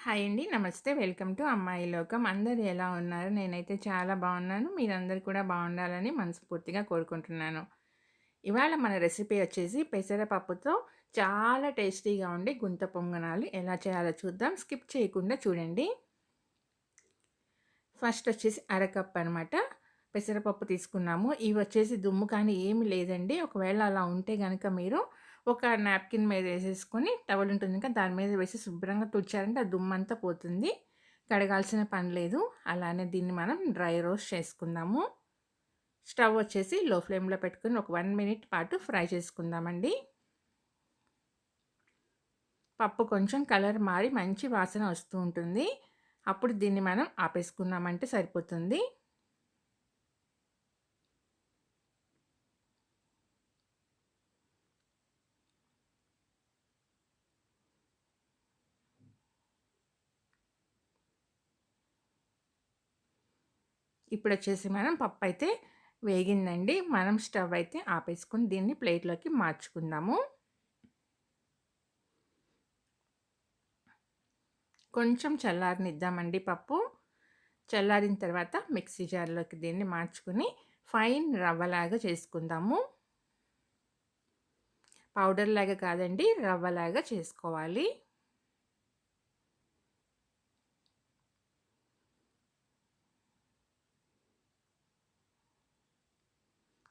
Hi అండి. నమస్తే. Welcome to అమ్మాయి లోకం. అందరు ఎలా ఉన్నారు? నేనైతే చాలా బాగున్నాను. మీరందరూ కూడా బాగుండాలని మనస్ఫూర్తిగా కోరుకుంటున్నాను. ఇవాళ మన రెసిపీ వచ్చేసి పెసరపప్పుతో చాలా టేస్టీగా ఉండే గుంత పొంగనాలు ఎలా చేయాలో చూద్దాం. స్కిప్ చేయకుండా చూడండి. ఫస్ట్ వచ్చేసి అరకప్ అనమాట పెసరపప్పు తీసుకున్నాము. ఇవి వచ్చేసి దుమ్ము కానీ ఏమి లేదండి. ఒకవేళ అలా ఉంటే కనుక మీరు ఒక నాప్కిన్ మీద వేసేసుకొని టవల్ ఉంటుంది ఇంకా దాని మీద వేసి శుభ్రంగా తుడిచారంటే ఆ దుమ్మంతా పోతుంది. కడగాల్సిన పని లేదు. అలానే దీన్ని మనం డ్రై రోస్ట్ చేసుకుందాము. స్టవ్ వచ్చేసి లో ఫ్లేమ్‌లో పెట్టుకొని ఒక వన్ మినిట్ పాటు ఫ్రై చేసుకుందామండి. పప్పు కొంచెం కలర్ మారి మంచి వాసన వస్తూ ఉంటుంది. అప్పుడు దీన్ని మనం ఆపేసుకున్నామంటే సరిపోతుంది. ఇప్పుడు వచ్చేసి మనం పప్పు అయితే వేగిందండి. మనం స్టవ్ అయితే ఆపేసుకొని దీన్ని ప్లేట్‌లోకి మార్చుకుందాము. కొంచెం చల్లారనిద్దామండి పప్పు. చల్లారిన తర్వాత మిక్సీ జార్‌లోకి దీన్ని మార్చుకొని ఫైన్ రవ్వలాగా చేసుకుందాము. పౌడర్‌లాగా కాదండి. రవ్వలాగా చేసుకోవాలి.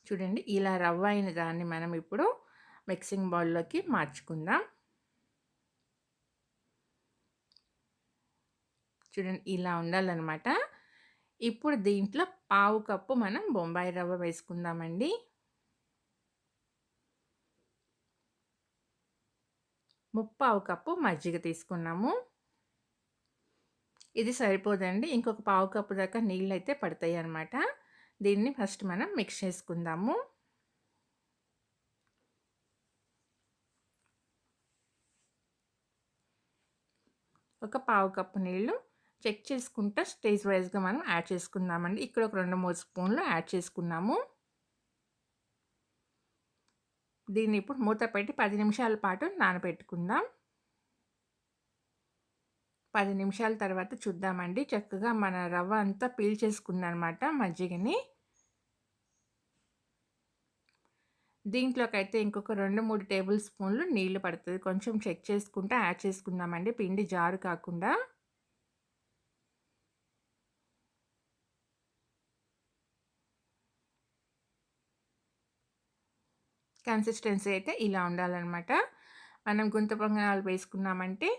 చూడండి ఇలా రవ్వ అయిన దాన్ని మనం ఇప్పుడు మిక్సింగ్ బౌల్‌లోకి మార్చుకుందాం. చూడండి ఇలా ఉండాలన్నమాట ఇప్పుడు దీంట్లో పావు కప్పు మనం బొంబాయి రవ్వ వేసుకుందామండి. ముప్పావు కప్పు మజ్జిగ తీసుకున్నాము. ఇది సరిపోదండి. ఇంకొక పావు కప్పు దాకా నీళ్ళు అయితే పడతాయి అన్నమాట దీన్ని ఫస్ట్ మనం మిక్స్ చేసుకుందాము. ఒక పావు కప్పు నీళ్ళు చెక్ చేసుకుంటా స్టేజ్ వైస్‌గా మనం యాడ్ చేసుకుందామండి. ఇక్కడ ఒక 2, 3 స్పూన్లు యాడ్ చేసుకున్నాము. దీన్ని ఇప్పుడు మూత పెట్టి పది నిమిషాల పాటు నానబెట్టుకుందాం. పది నిమిషాల తర్వాత చూద్దామండి. చక్కగా మన రవ్వ అంతా పీల్చేసుకుందనమాట మజ్జిగని. దీంట్లోకైతే ఇంకొక 2, 3 టేబుల్ స్పూన్లు నీళ్ళు పడుతుంది కొంచెం చెక్ చేసుకుంటా యాడ్ చేసుకుందామండి. పిండి జారు కాకుండా. కన్సిస్టెన్సీ అయితే ఇలా ఉండాలన్నమాట మనం గుంత పొంగనాలు వేసుకున్నామంటే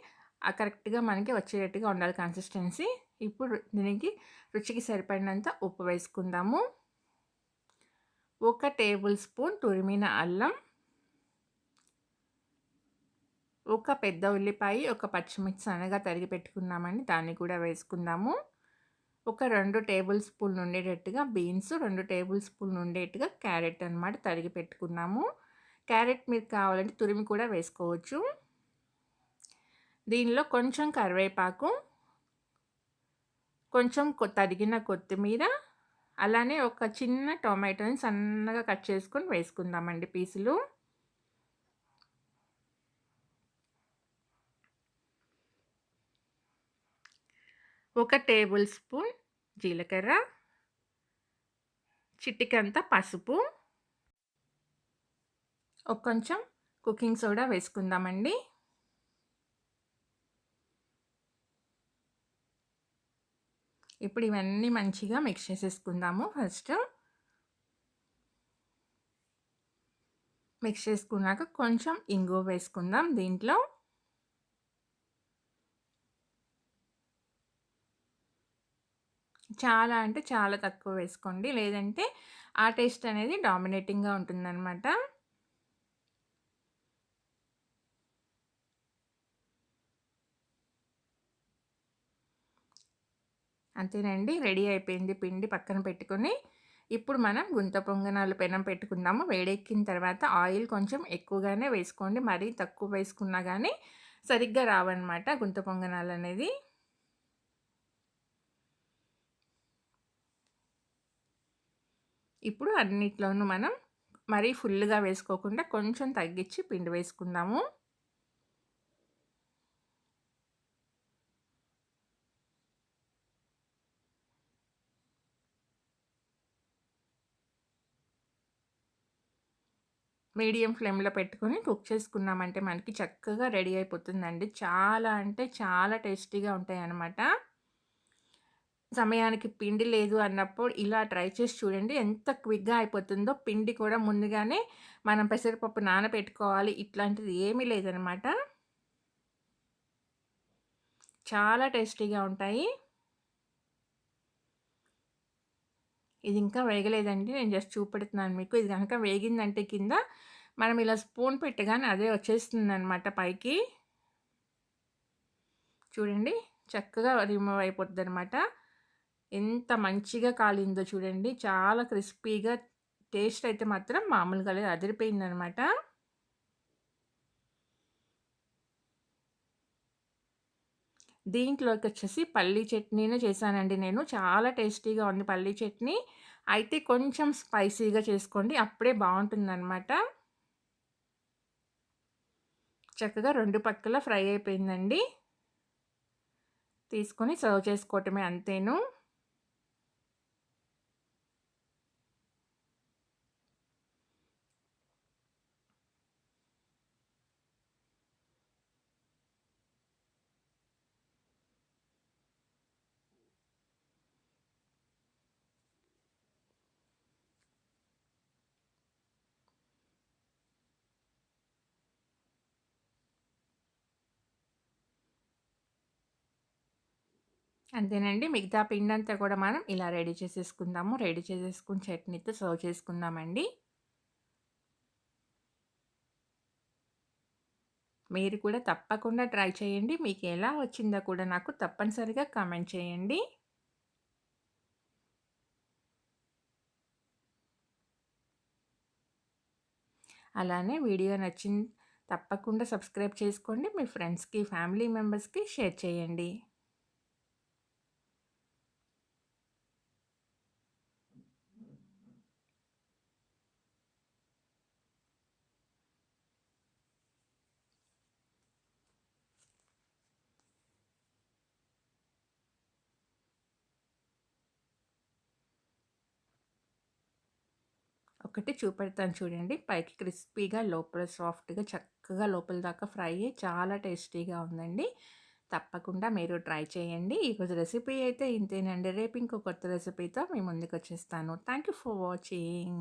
కరెక్ట్‌గా మనకి వచ్చేటట్టుగా ఉండాలి కన్సిస్టెన్సీ. ఇప్పుడు దీనికి రుచికి సరిపడినంత ఉప్పు వేసుకుందాము. ఒక టేబుల్ స్పూన్ తురిమిన అల్లం. ఒక పెద్ద ఉల్లిపాయ, ఒక పచ్చిమిర్చి సన్నగా తరిగి పెట్టుకున్నామండి. దాన్ని కూడా వేసుకుందాము. ఒక రెండు టేబుల్ స్పూన్లు ఉండేటట్టుగా బీన్స్, రెండు టేబుల్ స్పూన్లు ఉండేట్టుగా క్యారెట్ అనమాట తరిగి పెట్టుకున్నాము. క్యారెట్ మీరు కావాలంటే తురిమి కూడా వేసుకోవచ్చు. దీనిలో కొంచెం కరివేపాకు, కొంచెం కొ తరిగిన కొత్తిమీర, అలానే ఒక చిన్న టొమాటోని సన్నగా కట్ చేసుకొని వేసుకుందామండి పీసులు. ఒక టేబుల్ స్పూన్ జీలకర్ర. చిటికంత పసుపు. ఒక కొంచెం కుకింగ్ సోడా వేసుకుందామండి. ఇప్పుడు ఇవన్నీ మంచిగా మిక్స్ చేసేసుకుందాము ఫస్ట్. మిక్స్ చేసుకున్నాక కొంచెం ఇంగువ వేసుకుందాం దీంట్లో. చాలా అంటే చాలా తక్కువ వేసుకోండి. లేదంటే ఆ టేస్ట్ అనేది డామినేటింగ్‌గా ఉంటుందనమాట. అంతేనండి. రెడీ అయిపోయింది పిండి పక్కన పెట్టుకొని, ఇప్పుడు మనం గుంత పొంగనాలు పెనం పెట్టుకుందాము. వేడెక్కిన తర్వాత ఆయిల్ కొంచెం ఎక్కువగానే వేసుకోండి. మరీ తక్కువ వేసుకున్నా కానీ సరిగ్గా రావన్నమాట గుంత పొంగనాలనేది. ఇప్పుడు అన్నిట్లోనూ మనం మరీ ఫుల్‌గా వేసుకోకుండా కొంచెం తగ్గించి పిండి వేసుకుందాము. మీడియం ఫ్లేమ్‌లో పెట్టుకొని కుక్ చేసుకున్నామంటే మనకి చక్కగా రెడీ అయిపోతుందండి. చాలా అంటే చాలా టేస్టీగా ఉంటాయన్నమాట. సమయానికి పిండి లేదు అన్నప్పుడు ఇలా ట్రై చేసి చూడండి. ఎంత క్విక్‌గా అయిపోతుందో. పిండి కూడా ముందుగానే మనం పెసరపప్పు నానబెట్టుకోవాలి ఇట్లాంటిది ఏమీ లేదనమాట. చాలా టేస్టీగా ఉంటాయి. ఇది ఇంకా వేగలేదండి. నేను జస్ట్ చూపెడుతున్నాను మీకు. ఇది కనుక వేగిందంటే కింద మనం ఇలా స్పూన్ పెట్టగానే అదే వచ్చేస్తుంది అనమాట పైకి. చూడండి చక్కగా రిమూవ్ అయిపోతుంది అనమాట ఎంత మంచిగా కాలిందో చూడండి. చాలా క్రిస్పీగా టేస్ట్ అయితే మాత్రం మామూలుగా లేదు అదిరిపోయిందనమాట. దీంట్లోకి వచ్చేసి పల్లీ చట్నీనే చేశానండి నేను. చాలా టేస్టీగా ఉంది పల్లీ చట్నీ. అయితే కొంచెం స్పైసీగా చేసుకోండి. అప్పుడే బాగుంటుందన్నమాట చక్కగా రెండు పక్కల ఫ్రై అయిపోయిందండి. తీసుకొని సర్వ్ చేసుకోవటమే అంతేను. అంతేనండి. మిగతా పిండంతా కూడా మనం ఇలా రెడీ చేసేసుకుందాము. రెడీ చేసేసుకుని చట్నీతో సర్వ్ చేసుకుందామండి. మీరు కూడా తప్పకుండా ట్రై చేయండి. మీకు ఎలా వచ్చిందో కూడా నాకు తప్పనిసరిగా కామెంట్ చేయండి. అలానే వీడియో నచ్చింది తప్పకుండా సబ్స్క్రైబ్ చేసుకోండి. మీ ఫ్రెండ్స్‌కి, ఫ్యామిలీ మెంబర్స్‌కి షేర్ చేయండి. ఒకటి చూపెడతాను చూడండి. పైకి క్రిస్పీగా లోపల సాఫ్ట్‌గా చక్కగా లోపల దాకా ఫ్రై అయ్యి చాలా టేస్టీగా ఉందండి. తప్పకుండా మీరు ట్రై చేయండి. ఈరోజు రెసిపీ అయితే ఇంతేనండి. రేపు ఇంకో కొత్త రెసిపీతో మీ ముందుకొచ్చేస్తాను. Thank you for watching.